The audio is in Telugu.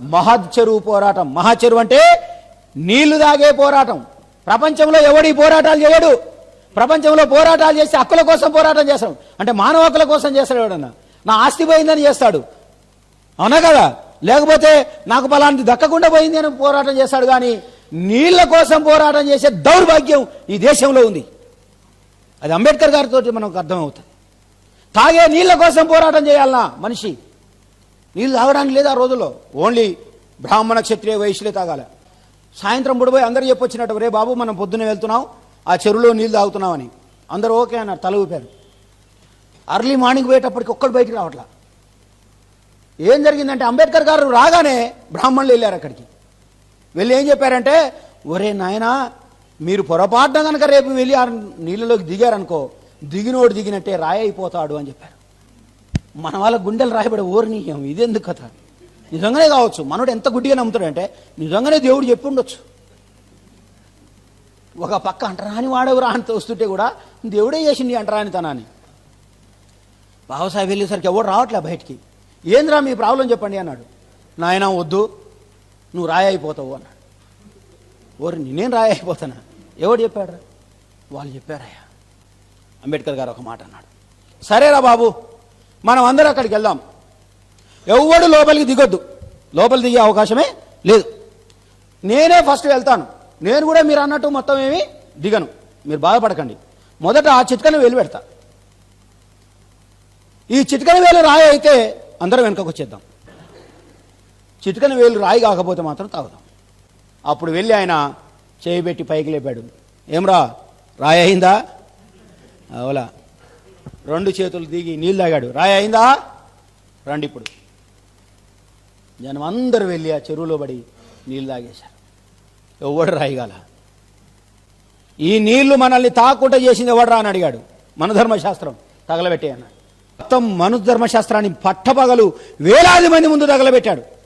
మహద్ చెరువు పోరాటం. మహా చెరువు అంటే నీళ్ళు తాగే పోరాటం. ప్రపంచంలో ఎవడి పోరాటాలు చేయడు. ప్రపంచంలో పోరాటాలు చేసి హక్కుల కోసం పోరాటం చేస్తాడు. అంటే మానవ హక్కుల కోసం చేస్తాడు ఎవడన్నా? నా ఆస్తి పోయిందని చేస్తాడు. అవునా కదా? లేకపోతే నాకు పలాంటి దక్కకుండా పోయింది అని పోరాటం చేస్తాడు కానీ నీళ్ళ కోసం పోరాటం చేసే దౌర్భాగ్యం ఈ దేశంలో ఉంది. అది అంబేద్కర్ గారితో మనకు అర్థమవుతుంది. తాగే నీళ్ళ కోసం పోరాటం చేయాలన్నా మనిషి? నీళ్ళు తాగడానికి లేదు ఆ రోజుల్లో. ఓన్లీ బ్రాహ్మణ క్షత్రియ వయసులే తాగాల. సాయంత్రం పుడిపోయి అందరూ చెప్పొచ్చినట్టు రే బాబు మనం పొద్దున్నే వెళ్తున్నాం ఆ చెరువులో నీళ్ళు తాగుతున్నామని. అందరూ ఓకే అన్నారు తల ఊపారు. అర్లీ మార్నింగ్ పోయేటప్పటికి ఒక్కడు బయటికి రావట్లా. ఏం జరిగిందంటే అంబేద్కర్ గారు రాగానే బ్రాహ్మణులు వెళ్ళారు అక్కడికి. వెళ్ళి ఏం చెప్పారంటే ఒరే నాయనా మీరు పొరపాటున కనుక రేపు వెళ్ళి ఆ నీళ్ళలోకి దిగారనుకో దిగినోడు దిగినట్టే రాయి అయిపోతాడు అని చెప్పారు. మన వాళ్ళ గుండెలు రాయబడే ఓర్నీయం ఇదెందుకు కథ? నిజంగానే కావచ్చు. మనోడు ఎంత గుడ్డిగా నమ్ముతాడంటే నిజంగానే దేవుడు చెప్పి ఉండొచ్చు. ఒక పక్క అంటరాని వాడెవరా అని తోస్తుంటే కూడా దేవుడే చేసింది అంటరాని తనాన్ని. బాబాసాహెబ్ వెళ్ళేసరికి ఎవడు రావట్లే బయటికి. ఏంద్రా మీ ప్రాబ్లం చెప్పండి అన్నాడు. నాయన వద్దు. నువ్వు రాయి అయిపోతావు అన్నాడు. ఓరి నేను రాయైపోతానా ఎవడు చెప్పాడు? వాళ్ళు చెప్పారయ్యా. అంబేద్కర్ గారు ఒక మాట అన్నాడు. సరేరా బాబు. మనం అందరం అక్కడికి వెళ్దాం. ఎవడు లోపలికి దిగొద్దు. లోపలికి దిగే అవకాశమే లేదు. నేనే ఫస్ట్ వెళ్తాను. నేను కూడా మీరు అన్నట్టు మొత్తం ఏమి దిగను. మీరు బాధపడకండి. మొదట ఆ చిట్కను వేలు పెడతా. ఈ చిట్కని వేలు రాయి అయితే అందరం వెనకకు వచ్చేద్దాం. చిట్కని వేలు రాయి కాకపోతే మాత్రం తాగుదాం. అప్పుడు వెళ్ళి ఆయన చేయి పెట్టి పైకి లేపాడు. ఏమ్రా రాయి అయిందా? అవలా. రెండు చేతులు దిగి నీళ్ళు తాగాడు. రాయి అయిందా? రండి ఇప్పుడు. జనం అందరు వెళ్ళి ఆ చెరువులో పడి నీళ్ళు తాగేశారు. ఎవడు రాయిగాల ఈ నీళ్ళు మనల్ని తాకుండా చేసింది ఎవడరా అని అడిగాడు. మన ధర్మశాస్త్రం తగలబెట్టే అన్నాడు మొత్తం మనుధర్మశాస్త్రాన్ని పట్టపగలు వేలాది మంది ముందు తగలబెట్టాడు.